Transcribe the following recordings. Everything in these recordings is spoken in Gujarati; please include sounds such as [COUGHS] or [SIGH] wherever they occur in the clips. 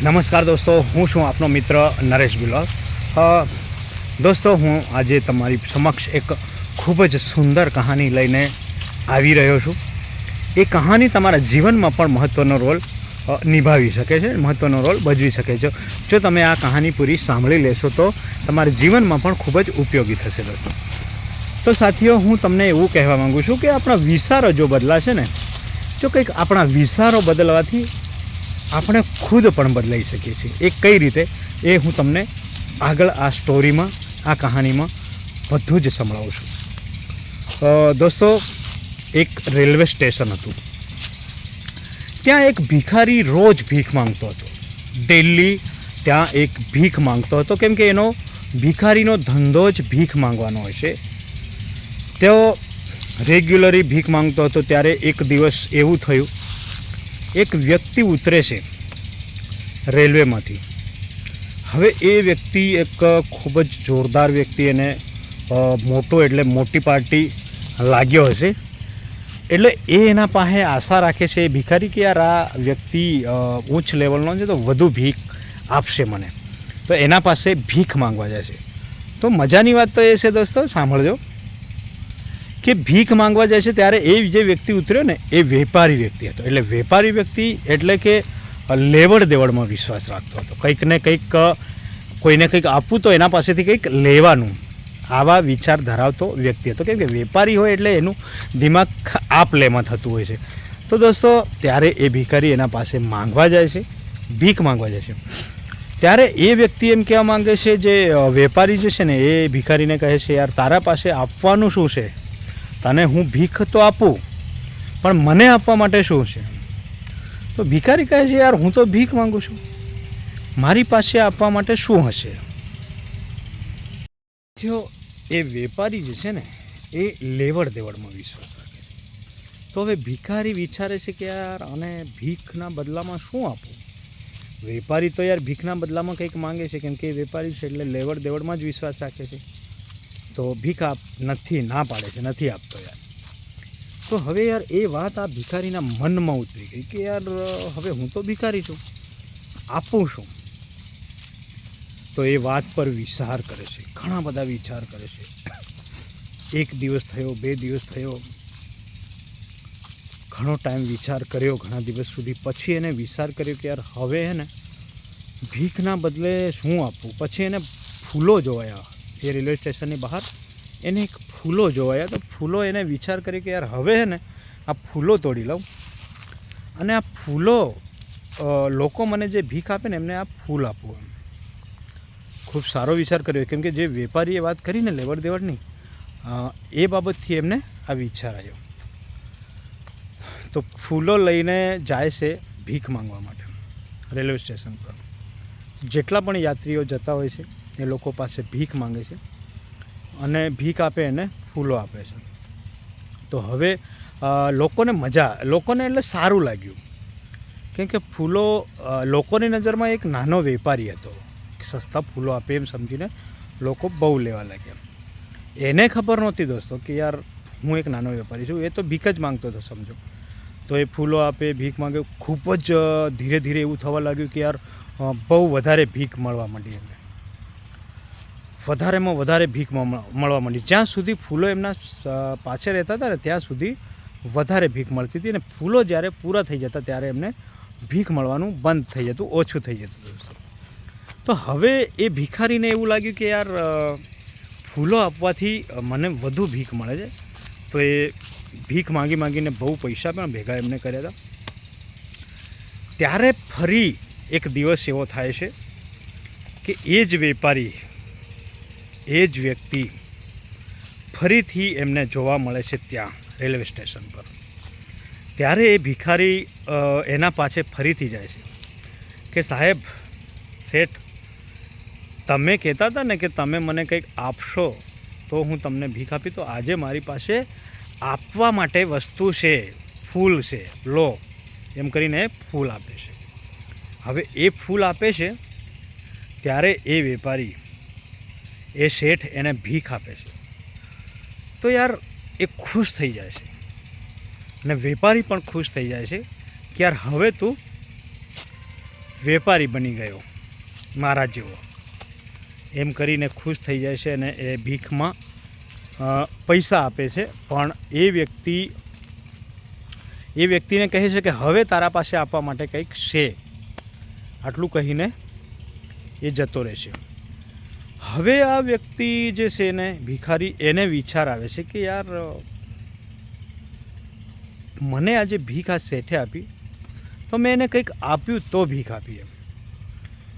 નમસ્કાર દોસ્તો, હું છું આપનો મિત્ર નરેશ બિલોલ દોસ્તો, હું આજે તમારી સમક્ષ એક ખૂબ જ સુંદર કહાની લઈને આવી રહ્યો છું. એ કહાની તમારા જીવનમાં પણ મહત્ત્વનો રોલ નિભાવી શકે છે મહત્ત્વનો રોલ ભજવી શકે છે. જો તમે આ કહાની પૂરી સાંભળી લેશો તો તમારા જીવનમાં પણ ખૂબ જ ઉપયોગી થશે દોસ્તો. તો સાથીઓ, હું તમને એવું કહેવા માગું છું કે આપણા વિચારો જો બદલાશે ને, જો કંઈક આપણા વિચારો બદલવાથી આપણે ખુદ પણ બદલાઈ શકીએ છીએ. એ કઈ રીતે? એ હું તમને આગળ આ સ્ટોરીમાં, આ કહાનીમાં બધું જ સંભળાવું છું. દોસ્તો, એક રેલવે સ્ટેશન હતું. ત્યાં એક ભિખારી રોજ ભીખ માંગતો હતો. ડેલી ત્યાં એક ભીખ માંગતો હતો. કેમ કે એનો ભિખારીનો ધંધો જ ભીખ માંગવાનો હોય છે. તેઓ રેગ્યુલરી ભીખ માંગતો હતો. ત્યારે એક દિવસ એવું થયું એક વ્યક્તિ ઉતરે છે રેલવેમાંથી. હવે એ વ્યક્તિ એક ખૂબ જ જોરદાર વ્યક્તિ એને મોટો એટલે મોટી પાર્ટી લાગ્યો હશે. એટલે એ એના પાસે આશા રાખે છે, ભિખારી કે યાર આ વ્યક્તિ ઉચ્ચ લેવલનો છે તો વધુ ભીખ આપશે મને. તો એના પાસે ભીખ માંગવા જાય છે. તો મજાની વાત તો એ છે દોસ્તો, સાંભળજો. કે ભીખ માંગવા જાય છે ત્યારે એ જે વ્યક્તિ ઉતર્યો ને, એ વેપારી વ્યક્તિ હતો. એટલે વેપારી વ્યક્તિ એટલે કે લેવડ દેવડમાં વિશ્વાસ રાખતો હતો. કંઈક ને કંઈક, કોઈને કંઈક આપવું તો એના પાસેથી કંઈક લેવાનું આવા વિચાર ધરાવતો વ્યક્તિ હતો. કેમ કે વેપારી હોય એટલે એનું દિમાગ આપ લેમાં થતું હોય છે. તો દોસ્તો, ત્યારે એ ભિખારી એના પાસે માંગવા જાય છે, ભીખ માંગવા જાય છે. ત્યારે એ વ્યક્તિ એમ કહેવા માંગે છે જે વેપારી જે છે ને, એ ભિખારીને કહે છે, યાર તારા પાસે આપવાનું શું છે? તને હું ભીખ તો આપું, પણ મને આપવા માટે શું છે? તો ભિખારી કહે છે, યાર, હું તો ભીખ માંગુ છું. મારી પાસે આપવા માટે શું હશે? થયો એ વેપારી જે છે ને, એ લેવડ દેવડમાં વિશ્વાસ રાખે છે. તો હવે ભિખારી વિચારે છે કે, યાર અને ભીખના બદલામાં શું આપું? વેપારી તો યાર ભીખના બદલામાં કંઈક માંગે છે, કેમ કે એ વેપારી છે એટલે લેવડ દેવડમાં જ વિશ્વાસ રાખે છે. તો ભીખ આપ નથી, ના પાડે છે, નથી આપતો યાર. તો હવે યાર એ વાત આ ભિખારીના મનમાં ઉતરી ગઈ કે યાર, હવે હું તો ભિખારી છું. આપું શું? તો એ વાત પર વિચાર કરે છે, ઘણા બધા વિચાર કરે છે. એક દિવસ થયો, બે દિવસ થયો. ઘણો ટાઈમ વિચાર કર્યો, ઘણા દિવસ સુધી. પછી એને વિચાર કર્યો કે યાર, હવે હે ને ભીખના બદલે શું આપવું પછી એને ફૂલો જોવાયા એ રેલવે સ્ટેશનની બહાર, એને એક ફૂલો જોવાયા. તો ફૂલો એને વિચાર કર્યો કે યાર હવે હે ને આ ફૂલો તોડી લઉં. અને આ ફૂલો લોકો મને જે ભીખ આપે ને એમને આ ફૂલ આપવું એમ. ખૂબ સારો વિચાર કર્યો. કેમ કે જે વેપારીએ વાત કરીને લેવડ દેવડની એ બાબતથી એમને આ વિચાર આવ્યો. તો ફૂલો લઈને જાય છે ભીખ માંગવા માટે રેલવે સ્ટેશન પર. જેટલા પણ યાત્રીઓ જતા હોય છે એ લોકો પાસે ભીખ માંગે છે અને ભીખ આપે એને ફૂલો આપે છે. તો હવે લોકોને મજા, લોકોને એટલે સારું લાગ્યું. કેમ કે ફૂલો લોકોની નજરમાં એક નાનો વેપારી હતો. સસ્તા ફૂલો આપે એમ સમજીને લોકો બહુ લેવા લાગ્યા. એને ખબર નહોતી દોસ્તો કે યાર, હું એક નાનો વેપારી છું. એ તો ભીખ જ માંગતો હતો સમજો. તો એ ફૂલો આપે, ભીખ માંગે. ખૂબ જ ધીરે ધીરે એવું થવા લાગ્યું કે યાર બહુ વધારે ભીખ મળવા માંડી એમને. વધારેમાં વધારે ભીખ મળ- મળવા માંડી. જ્યાં સુધી ફૂલો એમના પાછળ રહેતા હતા ને ત્યાં સુધી વધારે ભીખ મળતી હતી અને ફૂલો જ્યારે પૂરા થઈ જતા ત્યારે એમને ભીખ મળવાનું બંધ થઈ જતું, ઓછું થઈ જતું તો હવે એ ભિખારીને એવું લાગ્યું કે યાર ફૂલો આપવાથી મને વધુ ભીખ મળે છે. તો એ ભીખ માંગી માંગીને બહુ પૈસા પણ ભેગા એમને કર્યા હતા. ત્યારે ફરી એક દિવસ એવો થાય છે કે એ જ વેપારી એ જ વ્યક્તિ ફરીથી એમને જોવા મળે છે ત્યાં, રેલવે સ્ટેશન પર. ત્યારે એ ભિખારી એના પાછે ફરીથી જાય છે. કે સાહેબ, શેઠ, તમે કહેતા હતા ને કે તમે મને કંઈક આપશો, તો હું તમને ભીખ આપી, તો આજે મારી પાસે આપવા માટે વસ્તુ છે, ફૂલ છે, લો, એમ કરીને ફૂલ આપે છે. હવે એ ફૂલ આપે છે, ત્યારે એ વેપારી એ શેઠ એને ભીખ આપે છે. તો યાર એ ખુશ થઈ જાય છે. અને વેપારી પણ ખુશ થઈ જાય છે કે યાર હવે તું વેપારી બની ગયો, મારા જેવો. એમ કરીને ખુશ થઈ જાય છે અને એ ભીખમાં પૈસા આપે છે. પણ એ વ્યક્તિ, એ વ્યક્તિને કહે છે કે હવે તારા પાસે આપવા માટે કંઈક છે. આટલું કહીને એ જતો રહેશે. હવે આ વ્યક્તિ જે છે ને ભિખારી, એને વિચાર આવે છે કે યાર, મને આજે ભીખ આ શેઠે આપી, તો મેં એને કંઈક આપ્યું તો ભીખ આપી એમ.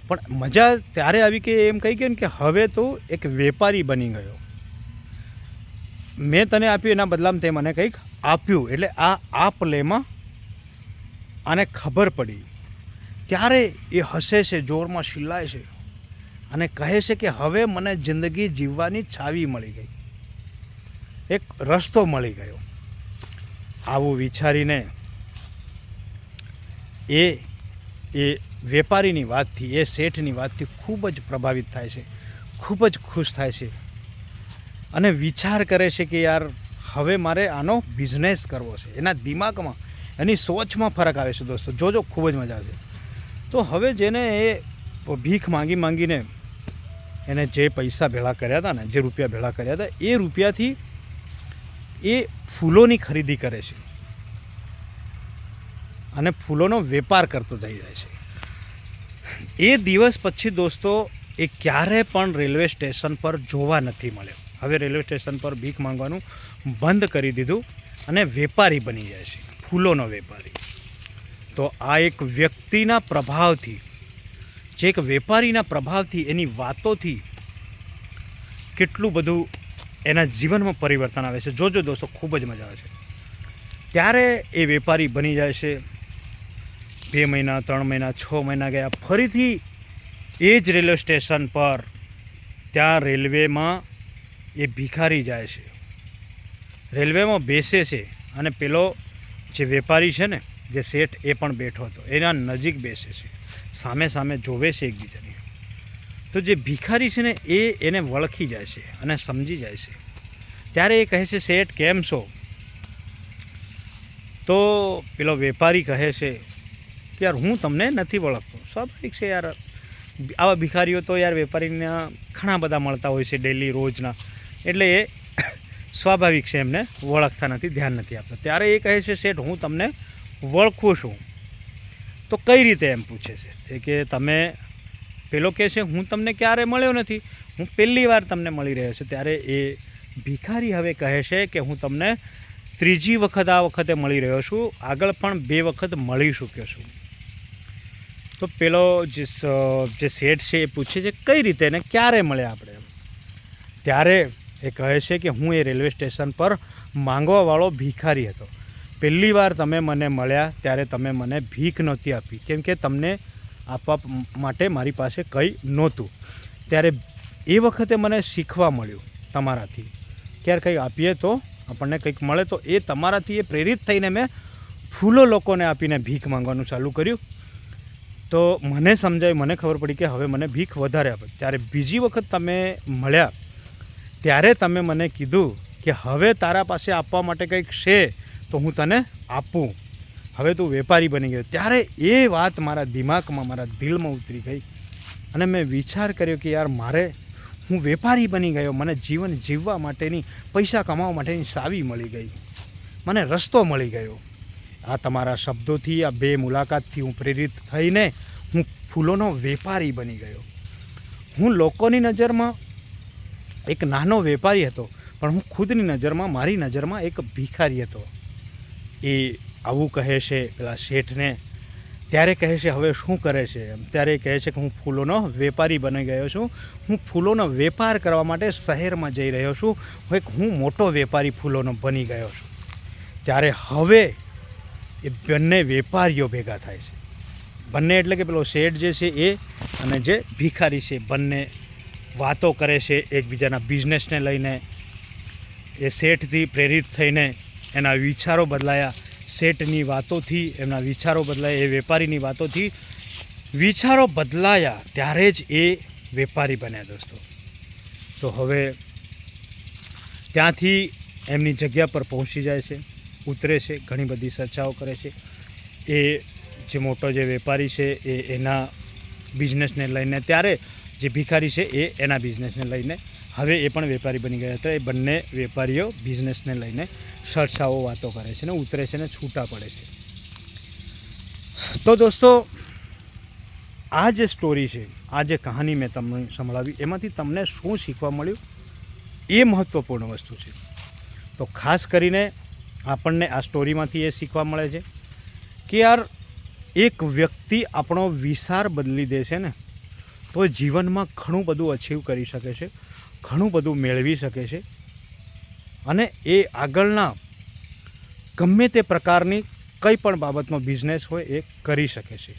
પણ મજા ત્યારે આવી કે એમ કહી કે ને કે હવે તો એક વેપારી બની ગયો. મેં તને આપ્યું એના બદલામાં તે મને કંઈક આપ્યું, એટલે આ આપ લેમાં આને ખબર પડી. ત્યારે એ હસે છે, જોરમાં શિલ્લાય છે. અને કહે છે કે હવે મને જિંદગી જીવવાની છાવી મળી ગઈ. એક રસ્તો મળી ગયો. આવું વિચારીને એ એ વેપારીની વાતથી, એ શેઠની વાતથી ખૂબ જ પ્રભાવિત થાય છે. ખૂબ જ ખુશ થાય છે. અને વિચાર કરે છે કે યાર, હવે મારે આનો બિઝનેસ કરવો છે. એના દિમાગમાં, એની સોચમાં ફરક આવે છે દોસ્તો. જોજો, ખૂબ જ મજા આવશે તો હવે જેને એ ભીખ માંગી માંગીને એને જે પૈસા ભેળા કર્યા હતા ને, જે રૂપિયા ભેળા કર્યા હતા, એ રૂપિયાથી એ ફૂલોની ખરીદી કરે છે. અને ફૂલોનો વેપાર કરતો થઈ જાય છે. એ દિવસ પછી દોસ્તો, એ ક્યારે પણ રેલવે સ્ટેશન પર જોવા નથી મળ્યો. હવે રેલવે સ્ટેશન પર ભીખ માંગવાનું બંધ કરી દીધું અને વેપારી બની જાય છે, ફૂલોનો વેપારી. તો આ એક વ્યક્તિના પ્રભાવથી જે એક વેપારીના પ્રભાવથી, એની વાતોથી કેટલું બધું એના જીવનમાં પરિવર્તન આવે છે. જોજો દોસ્તો, ખૂબ જ મજા આવે છે. ત્યારે એ વેપારી બની જાય છે. બે મહિના, ત્રણ મહિના, છ મહિના ગયા. ફરીથી એ જ રેલવે સ્ટેશન પર ત્યાં રેલવેમાં એ ભિખારી જાય છે. રેલવેમાં બેસે છે અને પેલો જે વેપારી છે ને, જે શેઠ, એ પણ બેઠો હતો. એના નજીક બેસે છે. સામે સામે જોવે છે એકબીજાને. તો જે ભિખારી છે ને, એ એને વળખી જાય છે અને સમજી જાય છે. ત્યારે એ કહે છે, શેઠ, કેમ છો? તો પેલો વેપારી કહે છે કે, યાર, હું તમને નથી વળખતો. સ્વાભાવિક છે યાર. આવા ભિખારીઓ તો યાર વેપારીને ઘણા બધા મળતા હોય છે ડેલી, રોજના. એટલે એ [COUGHS] સ્વાભાવિક છે એમને વળખતા નથી, ધ્યાન નથી આપતા. ત્યારે એ કહે છે, શેઠ, હું તમને વળખું છું. તો કઈ રીતે એમ પૂછે છે? કે તમે પેલો કહે છે, હું તમને ક્યારે મળ્યો નથી? હું પહેલી વાર તમને મળી રહ્યો છું. ત્યારે એ ભિખારી હવે કહે છે કે, હું તમને ત્રીજી વખત આ વખતે મળી રહ્યો છું. આગળ પણ બે વખત મળી ચૂક્યો છું. તો પેલો જે જે શેઠ છે એ પૂછે છે, કઈ રીતે ને ક્યારે મળ્યા આપણે? ત્યારે એ કહે છે કે, હું એ રેલવે સ્ટેશન પર માંગવાવાળો ભિખારી હતો. પહેલી વાર તમે મને મળ્યા ત્યારે તમે મને ભીખ નહોતી આપી. કેમ કે તમને આપવા માટે મારી પાસે કંઈ નહોતું. ત્યારે એ વખતે મને શીખવા મળ્યું તમારાથી. ક્યારે કંઈ આપીએ તો આપણને કંઈક મળે તો એ તમારાથી એ પ્રેરિત થઈને મેં ફૂલો લોકોને આપીને ભીખ માંગવાનું ચાલુ કર્યું. તો મને સમજાયું, મને ખબર પડી કે હવે મને ભીખ વધારે આપે. ત્યારે બીજી વખત તમે મળ્યા ત્યારે તમે મને કીધું કે હવે તારા પાસે આપવા માટે કંઈક છે. તો હું તને આપું. હવે તું વેપારી બની ગયો. ત્યારે એ વાત મારા દિમાગમાં, મારા દિલમાં ઉતરી ગઈ. અને મેં વિચાર કર્યો કે યાર, મારે હું વેપારી બની ગયો. મને જીવન જીવવા માટેની, પૈસા કમાવા માટેની સાવી મળી ગઈ. મને રસ્તો મળી ગયો. આ તમારા શબ્દોથી, આ બે મુલાકાતથી હું પ્રેરિત થઈને હું ફૂલોનો વેપારી બની ગયો. હું લોકોની નજરમાં એક નાનો વેપારી હતો, પણ હું ખુદની નજરમાં, મારી નજરમાં એક ભિખારી હતો. એ આવું કહે છે, પેલા શેઠને. ત્યારે કહે છે, હવે શું કરે છે? એમ. ત્યારે કહે છે કે, હું ફૂલોનો વેપારી બની ગયો છું. હું ફૂલોનો વેપાર કરવા માટે શહેરમાં જઈ રહ્યો છું. એક હું મોટો વેપારી ફૂલોનો બની ગયો છું. ત્યારે હવે એ બંને વેપારીઓ ભેગા થાય છે. બંને એટલે કે પેલો શેઠ જે છે એ અને જે ભિખારી છે, બંને વાતો કરે છે એકબીજાના બિઝનેસને લઈને. એ શેઠથી પ્રેરિત થઈને એના વિચારો બદલાયા, શેઠની વાતોથી, એમના વિચારો બદલાયા, એ વેપારીની વાતોથી. વિચારો બદલાયા, ત્યારે જ એ વેપારી બન્યા દોસ્તો. તો હવે ત્યાંથી એમની જગ્યા પર પહોંચી જાય છે, ઉતરે છે, ઘણી બધી ચર્ચાઓ કરે છે. એ જે મોટો જે વેપારી છે, એ એના બિઝનેસને લઈને, ત્યારે જે ભિખારી છે એ એના બિઝનેસને લઈને, હવે એ પણ વેપારી બની ગયા હતા. એ બંને વેપારીઓ બિઝનેસને લઈને સરસાઓ વાતો કરે છે ને ઉતરે છે ને છૂટા પડે છે. તો દોસ્તો, આ જે સ્ટોરી છે, આ જે કહાની મેં તમને સંભળાવી, એમાંથી તમને શું શીખવા મળ્યું? એ મહત્ત્વપૂર્ણ વસ્તુ છે. તો ખાસ કરીને આપણને આ સ્ટોરીમાંથી એ શીખવા મળે છે કે યાર, એક વ્યક્તિ આપણો વિસાર બદલી દે છે ને. તો જીવનમાં ઘણું બધું અચીવ કરી શકે છે, ઘણું બધું મેળવી શકે છે અને એ આગળના ગમે તે પ્રકારની કંઈ પણ બાબતનો બિઝનેસ હોય એ કરી શકે છે.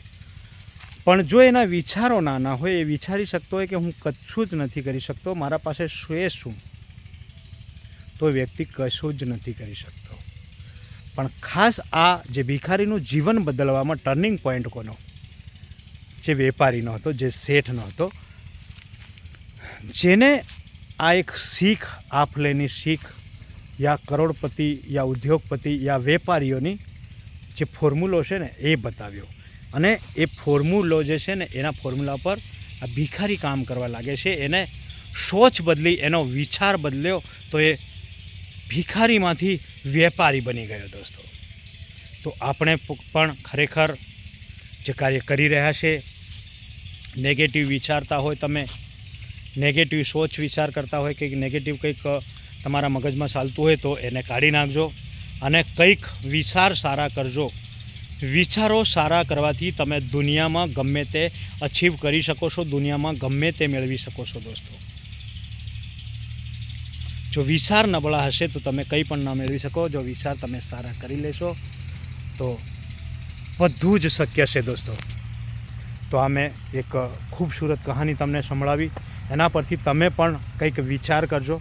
પણ જો એના વિચારો નાના હોય, એ વિચારી શકતો હોય કે હું કશું જ નથી કરી શકતો, મારા પાસે શું શું? તો વ્યક્તિ કશું જ નથી કરી શકતો. પણ ખાસ આ જે ભિખારીનું જીવન બદલવામાં ટર્નિંગ પોઈન્ટ કોનો? જે વેપારીનો હતો જે શેઠનો હતો જેને આ એક શીખ આપલેની શીખ યા કરોડપતિ યા ઉદ્યોગપતિ યા વેપારીઓની જે ફોર્મ્યુલો છે ને, એ બતાવ્યો. અને એ ફોર્મ્યુલો જે છે ને, એના ફોર્મ્યુલા પર આ ભિખારી કામ કરવા લાગે છે. એને સોચ બદલી, એનો વિચાર બદલ્યો, તો એ ભિખારીમાંથી વેપારી બની ગયો દોસ્તો. તો આપણે પણ ખરેખર જે કાર્ય કરી રહ્યા છે નેગેટિવ વિચારતા હોય, તમે નેગેટિવ સોચ વિચાર કરતા હોય કે નેગેટિવ કંઈક તમારા મગજમાં ચાલતું હોય તો એને કાઢી નાખજો અને કંઈક વિચાર સારા કરજો. વિચારો સારા કરવાથી તમે દુનિયામાં ગમે તે અચીવ કરી શકો છો, દુનિયામાં ગમે તે મેળવી શકો છો દોસ્તો. જો વિચાર નબળા હશે તો તમે કંઈ પણ ન મેળવી શકો, જો વિચાર તમે સારા કરી લેશો તો બધું જ શક્ય છે દોસ્તો. તો આ મેં એક ખૂબસૂરત કહાની તમને સંભળાવી. એના પરથી તમે પણ કંઈક વિચાર કરજો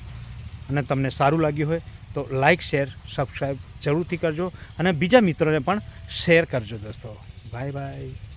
અને તમને સારું લાગ્યું હોય તો લાઈક, શેર, સબસ્ક્રાઈબ જરૂરથી કરજો અને બીજા મિત્રોને પણ શેર કરજો દોસ્તો. Bye bye.